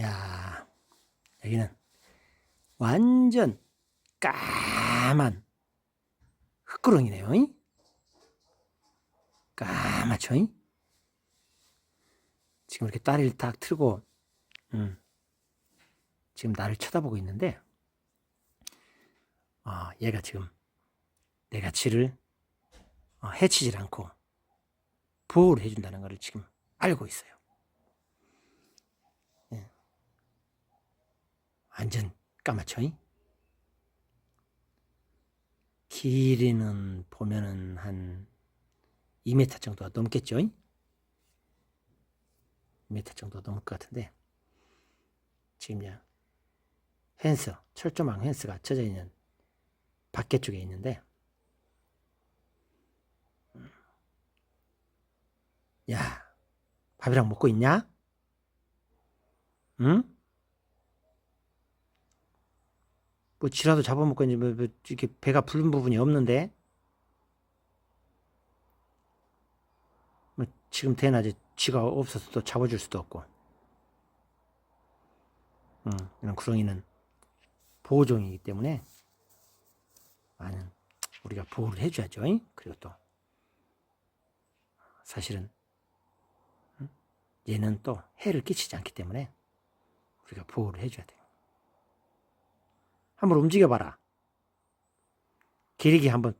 야, 여기는 완전 까만 흙구렁이네요. 이? 까맣죠? 이? 지금 이렇게 다리를 딱 틀고, 음, 지금 나를 쳐다보고 있는데, 어, 얘가 지금 내가 쥐를 어, 해치질 않고 보호를 해준다는 것을 지금 알고 있어요. 완전 까맣죠? 이? 길이는 보면은 한 2m 정도가 넘겠죠? 2m 정도 넘을 것 같은데 지금 이제 펜스, 철조망 펜스가 쳐져 있는 밖에 쪽에 있는데 음. 야 밥이랑 먹고 있냐? 응? 뭐 지라도 잡아먹고 이제 뭐, 뭐 이렇게 배가 부른 부분이 없는데 뭐 지금 대낮에 쥐가 없어서 또 잡아줄 수도 없고 음, 이런 구렁이는 보호종이기 때문에 많은 우리가 보호를 해줘야죠. 잉? 그리고 또 사실은 음? 얘는 또 해를 끼치지 않기 때문에 우리가 보호를 해줘야 돼요. 한번 움직여봐라. 길이기 한번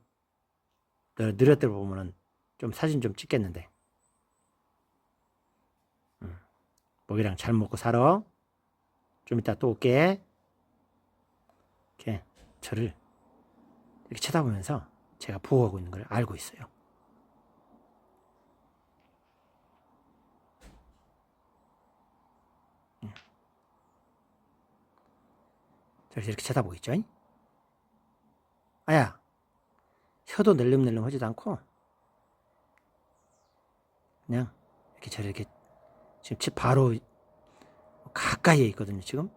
너 느렸다 보면은 좀 사진 좀 찍겠는데. 음, 먹이랑 잘 먹고 살아. 좀 이따 또 올게. 이렇게 저를 이렇게 쳐다보면서 제가 보호하고 있는 걸 알고 있어요. 저를 이렇게 쳐다보고 있죠. 아야, 혀도 낼름낼름 하지도 않고, 그냥 이렇게 저를 이렇게 지금 집 바로 가까이에 있거든요, 지금.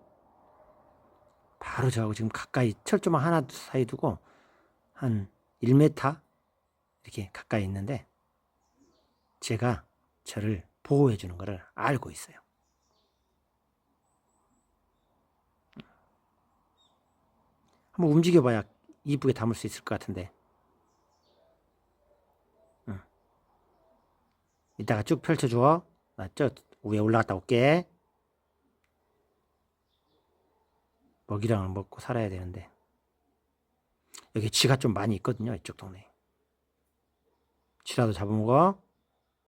바로 저하고 지금 가까이 철조망 하나 사이 두고 한 1m 이렇게 가까이 있는데 제가 저를 보호해 주는 것을 알고 있어요. 한번 움직여 봐야 이쁘게 담을 수 있을 것 같은데. 응. 이따가 쭉 펼쳐줘. 나 저 위에 올라갔다 올게. 먹이랑을 먹고 살아야 되는데. 여기 쥐가 좀 많이 있거든요. 이쪽 동네에. 쥐라도 잡아먹어.